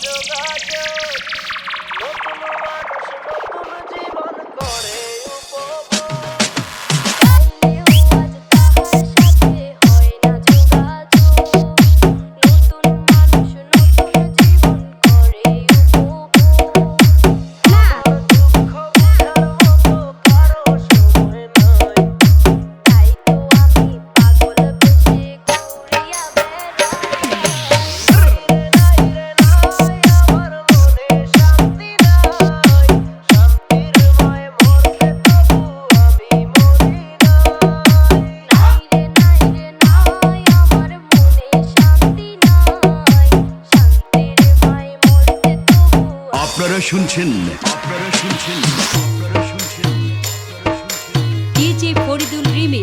যোগাযোগ আপনারা শুনছেন আপনারা শুনছেন আপনারা শুনছেন ডিজে ফরিদুল রিমি।